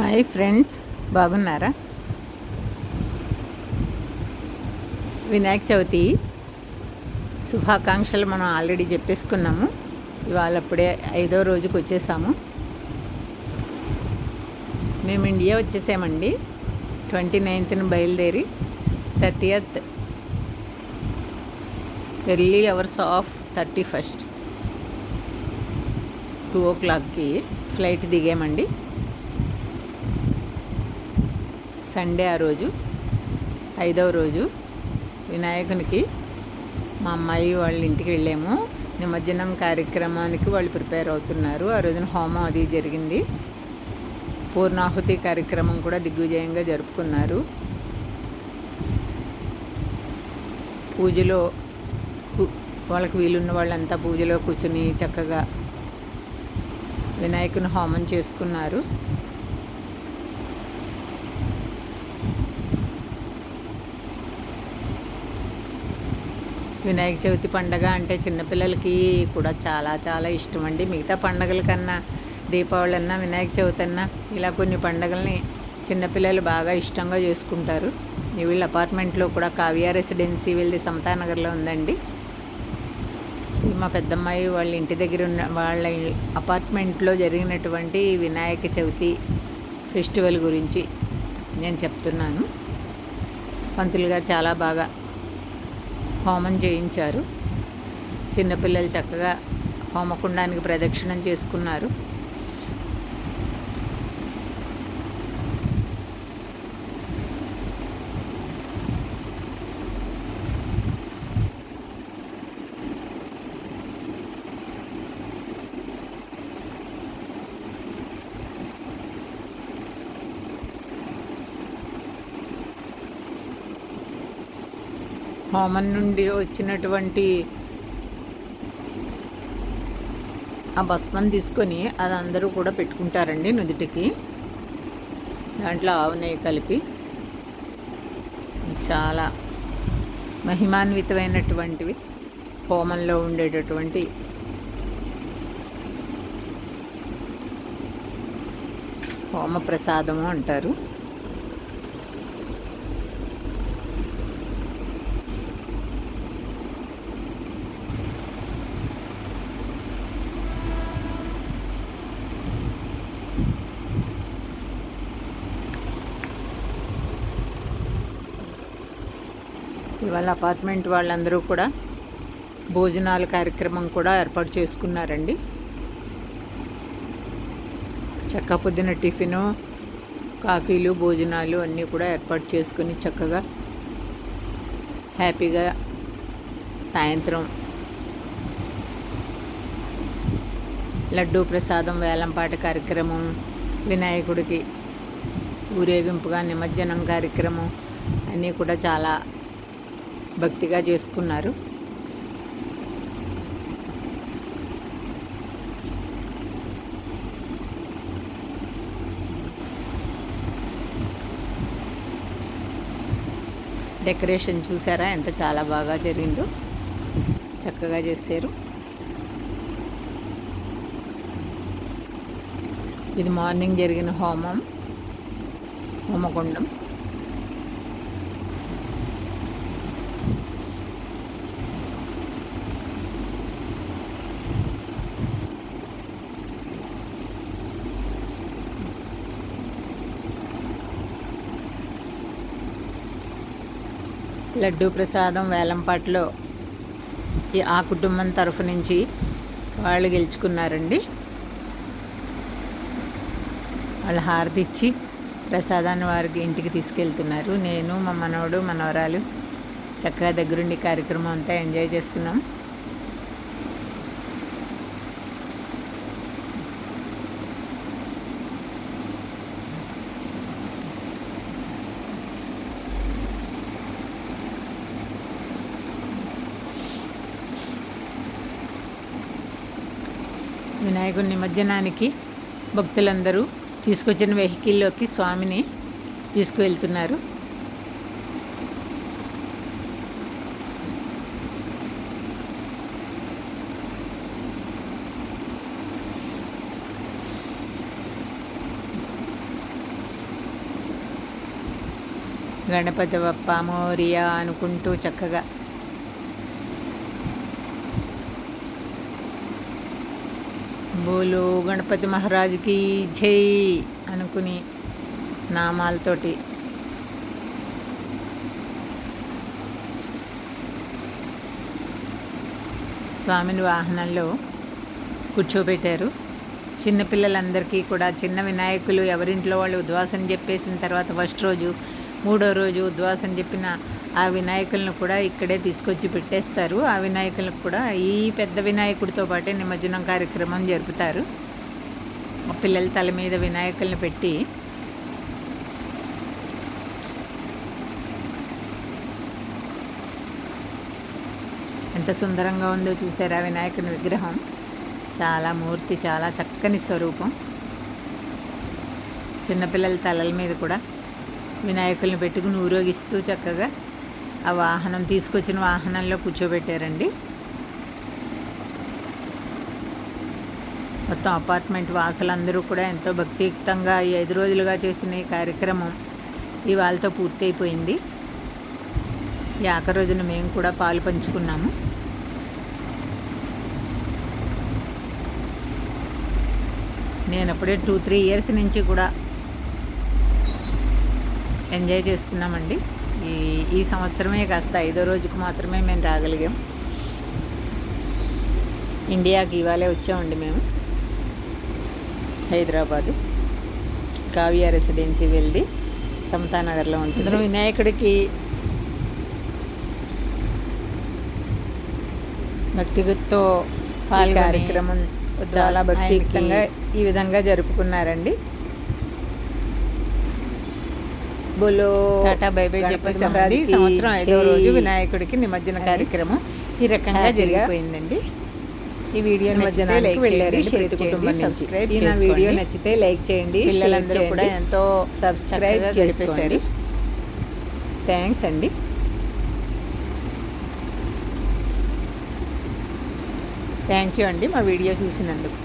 Hi friends బాగున్నారా? వినాయక చవితి శుభాకాంక్షలు మనం ఆల్రెడీ చెప్పేసుకున్నాము. ఇవాళ అప్పుడే ఐదో రోజుకి వచ్చేసాము. మేము ఇండియా వచ్చేసామండి. ట్వంటీ నైన్త్ని బయలుదేరి thirtieth early hours of thirty first two ఓ క్లాక్కి ఫ్లైట్ దిగామండి. సండే ఆ రోజు. ఐదవ రోజు వినాయకునికి మా అమ్మాయి వాళ్ళ ఇంటికి వెళ్ళాము. నిమజ్జనం కార్యక్రమానికి వాళ్ళు ప్రిపేర్ అవుతున్నారు. ఆ రోజున హోమం అది జరిగింది. పూర్ణాహుతి కార్యక్రమం కూడా దిగ్విజయంగా జరుపుకున్నారు. పూజలో వాళ్ళకి వీలున్న వాళ్ళంతా పూజలో కూర్చుని చక్కగా వినాయకుని హోమం చేసుకున్నారు. వినాయక చవితి పండగ అంటే చిన్నపిల్లలకి కూడా చాలా చాలా ఇష్టం అండి మిగతా పండగల కన్నా దీపావళి అన్నా వినాయక చవితి అన్నా ఇలా కొన్ని పండగల్ని చిన్నపిల్లలు బాగా ఇష్టంగా చేసుకుంటారు. వీళ్ళ అపార్ట్మెంట్లో కూడా కావ్య రెసిడెన్సీ వీళ్ళది సమతానగర్లో ఉందండి. మా పెద్దమ్మాయి వాళ్ళ ఇంటి దగ్గర ఉన్న వాళ్ళ అపార్ట్మెంట్లో జరిగినటువంటి వినాయక చవితి ఫెస్టివల్ గురించి నేను చెప్తున్నాను. పంతులు గారు చాలా బాగా హోమం చేయించారు. చిన్నపిల్లలు చక్కగా హోమకుండానికి ప్రదక్షిణం చేసుకున్నారు. హోమం నుండి వచ్చినటువంటి ఆ భస్మం తీసుకొని అది అందరూ కూడా పెట్టుకుంటారండి నుదుటికి. దాంట్లో ఆవు నెయ్యి కలిపి. చాలా మహిమాన్వితమైనటువంటివి హోమంలో ఉండేటటువంటి హోమ ప్రసాదము అంటారు. ఇవాళ అపార్ట్మెంట్ వాళ్ళందరూ కూడా భోజనాల కార్యక్రమం కూడా ఏర్పాటు చేసుకున్నారండి. చక్క పొద్దున టిఫిను కాఫీలు భోజనాలు అన్నీ కూడా ఏర్పాటు చేసుకుని చక్కగా హ్యాపీగా సాయంత్రం లడ్డూ ప్రసాదం వేలంపాట కార్యక్రమం వినాయకుడికి ఊరేగింపుగా నిమజ్జనం కార్యక్రమం అన్నీ కూడా చాలా భక్తిగా చేసుకున్నారు. డెకరేషన్ చూసారా? ఎంత చాలా బాగా జరిగిందో. చక్కగా చేశారు. ఇది మార్నింగ్ జరిగిన హోమం. హోమకుండం. లడ్డూ ప్రసాదం వేలంపాట్లో ఈ ఆ కుటుంబం తరఫు నుంచి వాళ్ళు గెలుచుకున్నారండి. వాళ్ళు హారతి ఇచ్చి ప్రసాదాన్ని వారికి ఇంటికి తీసుకెళ్తున్నారు. నేను మా మనవడు మనవరాలు చక్కగా దగ్గరుండి కార్యక్రమం అంతా ఎంజాయ్ చేస్తున్నాం. వినాయకుడి నిమజ్జనానికి భక్తులందరూ తీసుకొచ్చిన వెహికల్లోకి స్వామిని తీసుకువెళ్తున్నారు. గణపతి బప్ప మోరియా అనుకుంటూ చక్కగా బోలో గణపతి మహారాజుకి జై అనుకుని నామాలతోటి. స్వామిని వాహనంలో కూర్చోబెట్టారు. చిన్నపిల్లలందరికీ కూడా చిన్న వినాయకులు ఎవరింట్లో వాళ్ళు ఉద్వాసం చెప్పేసిన తర్వాత ఫస్ట్ రోజు మూడో రోజు ఉద్వాసం చెప్పిన ఆ వినాయకులను కూడా ఇక్కడే తీసుకొచ్చి పెట్టేస్తారు. ఆ వినాయకులకు కూడా ఈ పెద్ద వినాయకుడితో పాటే నిమజ్జనం కార్యక్రమం జరుపుతారు. పిల్లల తల మీద వినాయకులను పెట్టి. ఎంత సుందరంగా ఉందో చూసారా వినాయకుని విగ్రహం. చాలా మూర్తి చాలా చక్కని స్వరూపం. చిన్నపిల్లల తలల మీద కూడా వినాయకుల్ని పెట్టుకుని ఊరేగిస్తూ చక్కగా ఆ వాహనం తీసుకొచ్చిన వాహనంలో కూర్చోబెట్టారండి. మొత్తం అపార్ట్మెంట్ వాసులందరూ కూడా ఎంతో భక్తియుక్తంగా ఈ ఐదు రోజులుగా చేసిన ఈ కార్యక్రమం ఇవాళతో పూర్తయిపోయింది. ఈ ఆఖరి రోజున మేము కూడా పాలు పంచుకున్నాము. నేను అప్పుడే టూ త్రీ ఇయర్స్ నుంచి కూడా ఎంజాయ్ చేస్తున్నామండి. ఈ ఈ సంవత్సరమే కాస్త ఐదో రోజుకు మాత్రమే మేము రాగలిగాం. ఇండియాకి ఇవాళే వచ్చామండి మేము. హైదరాబాదు. కావ్య రెసిడెన్సీ వెళ్ళి సమతానగర్లో ఉంటుంది. వినాయకుడికి భక్తితో పాల్ కార్యక్రమం చాలా భక్తియుక్తంగా ఈ విధంగా జరుపుకున్నారండి. బోలో టాటా బై బై చెప్పేసామండి సంవత్సరం ఐదో రోజు వినాయకుడికి నిమజ్జన కార్యక్రమం. ఈ రకంగా జరిగిపోయింది ఈ వీడియో నచ్చితే లైక్ చేయండి షేర్ చేయండి సబ్స్క్రైబ్ నా వీడియో నచ్చితే లైక్ చేయండి పిల్లలందరూ కూడా ఎంతో సబ్స్క్రైబ్ చేసేసారు థ్యాంక్స్ అండి. థ్యాంక్ యూ అండి మా వీడియో చూసినందుకు.